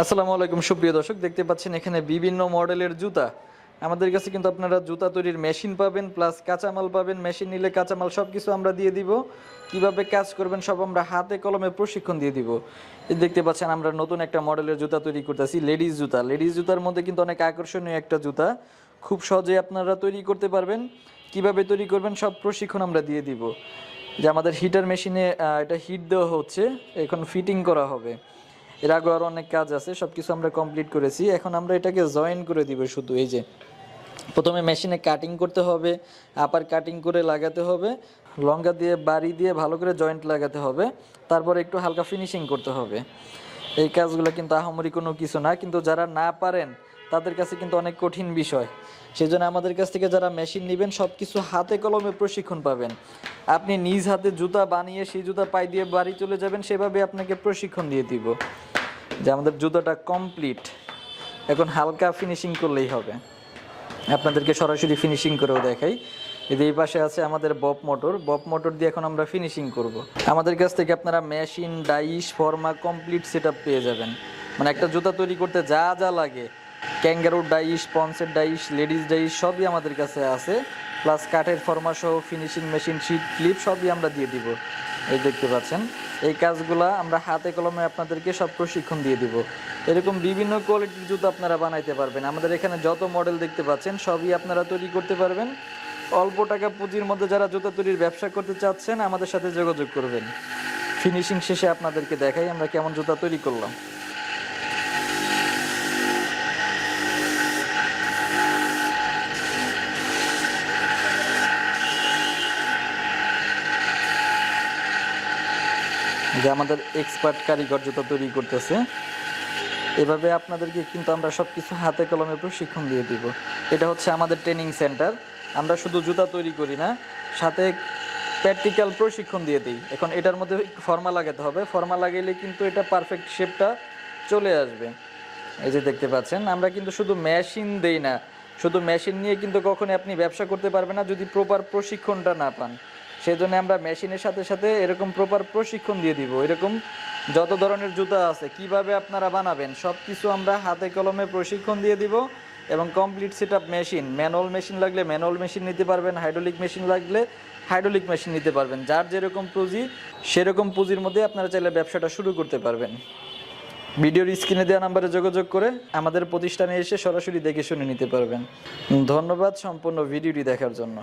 আসসালামু আলাইকুম, সুপ্রিয় দর্শক, দেখতে পাচ্ছেন এখানে বিভিন্ন মডেলের জুতা। আমাদের কাছে কিন্তু আপনারা জুতা তৈরির মেশিন পাবেন প্লাস কাঁচামাল পাবেন, মেশিন নিলে কাঁচামাল সব কিছু আমরা দিয়ে দিব। কীভাবে কাজ করবেন সব আমরা হাতে কলমে প্রশিক্ষণ দিয়ে দিব। দেখতে পাচ্ছেন আমরা নতুন একটা মডেলের জুতা তৈরি করতেছি লেডিস জুতা। লেডিস জুতার মধ্যে কিন্তু অনেক আকর্ষণীয় একটা জুতা। খুব সহজে আপনারা তৈরি করতে পারবেন। কীভাবে তৈরি করবেন সব প্রশিক্ষণ আমরা দিয়ে দিব। যে আমাদের হিটার মেশিনে এটা হিট দেওয়া হচ্ছে, এখন ফিটিং করা হবে। এর আগে আরও অনেক কাজ আছে সব কিছু আমরা কমপ্লিট করেছি। এখন আমরা এটাকে জয়েন করে দিব শুধু, এই যে প্রথমে মেশিনে কাটিং করতে হবে আপার কাটিং করে লাগাতে হবে লঙ্কা দিয়ে, বাড়ি দিয়ে ভালো করে জয়েন্ট লাগাতে হবে, তারপর একটু হালকা ফিনিশিং করতে হবে। এই কাজগুলো কিন্তু আহামরি কোনো কিছু না, কিন্তু যারা না পারেন তাদের কাছে কিন্তু অনেক কঠিন বিষয়। সেই জন্য আমাদের কাছ থেকে যারা মেশিন নেবেন সব কিছু হাতে কলমে প্রশিক্ষণ পাবেন। আপনি নিজ হাতে জুতা বানিয়ে সেই জুতা পাই দিয়ে বাড়ি চলে যাবেন, সেভাবে আপনাকে প্রশিক্ষণ দিয়ে দিব যে আমাদের জুতাটা কমপ্লিট এখন হালকা ফিনিশিং করলেই হবে। আপনাদেরকে সরাসরি ফিনিশিং করেও দেখাই। এই পাশে আছে আমাদের বপ মোটর বপ মোটর দিয়ে এখন আমরা ফিনিশিং করব। আমাদের কাছ থেকে আপনারা মেশিন ডাইস ফর্মা কমপ্লিট সেট পেয়ে যাবেন। মানে একটা জুতা তৈরি করতে যা যা লাগে। ক্যাঙ্গারো ডাইস পন্সের ডাইস লেডিস ডাইস সবই আমাদের কাছে আছে। প্লাস কাঠের ফর্মা সহ ফিনিশিং মেশিন শিট ক্লিপ সবই আমরা দিয়ে দিব। এই দেখতে পাচ্ছেন। এই কাজগুলা আমরা হাতে কলমে আপনাদেরকে সব প্রশিক্ষণ দিয়ে দিব। এরকম বিভিন্ন কোয়ালিটির জুতো আপনারা বানাইতে পারবেন। আমাদের এখানে যত মডেল দেখতে পাচ্ছেন, সবই আপনারা তৈরি করতে পারবেন। অল্প টাকা পুঁজির মধ্যে যারা জুতো তৈরির ব্যবসা করতে চাচ্ছেন, আমাদের সাথে যোগাযোগ করবেন। ফিনিশিং শেষে আপনাদেরকে দেখাই আমরা কেমন জুতা তৈরি করলাম। যে আমাদের এক্সপার্ট কারিগর জুতো তৈরি করতেছে, এভাবে আপনাদেরকে কিন্তু আমরা সব কিছু হাতে কলমে প্রশিক্ষণ দিয়ে দিব। এটা হচ্ছে আমাদের ট্রেনিং সেন্টার আমরা শুধু জুতা তৈরি করি না, সাথে প্র্যাকটিক্যাল প্রশিক্ষণ দিয়ে দিই। এখন এটার মধ্যে ফর্মা লাগাতে হবে। ফর্মা লাগাইলে কিন্তু এটা পারফেক্ট শেপটা চলে আসবে। এই যে দেখতে পাচ্ছেন, আমরা কিন্তু শুধু মেশিন দেই না। শুধু মেশিন নিয়ে কিন্তু কখনোই আপনি ব্যবসা করতে পারবেন না যদি প্রপার প্রশিক্ষণটা না পান। সেই জন্য আমরা মেশিনের সাথে সাথে এরকম প্রপার প্রশিক্ষণ দিয়ে দিব। এরকম যত ধরনের জুতা আছে, কীভাবে আপনারা বানাবেন সব কিছু আমরা হাতে কলমে প্রশিক্ষণ দিয়ে দিব এবং complete set machine manual machine লাগলে ম্যানুয়াল মেশিন নিতে পারবেন হাইড্রোলিক মেশিন লাগলে হাইড্রোলিক মেশিন নিতে পারবেন। যার যেরকম পুঁজি, সেরকম পুঁজির মধ্যে আপনারা চাইলে ব্যবসাটা শুরু করতে পারবেন। ভিডিওর স্ক্রিনে দেওয়া নাম্বারে যোগাযোগ করে আমাদের প্রতিষ্ঠানে এসে সরাসরি দেখে শুনে নিতে পারবেন। ধন্যবাদ সম্পূর্ণ ভিডিওটি দেখার জন্য।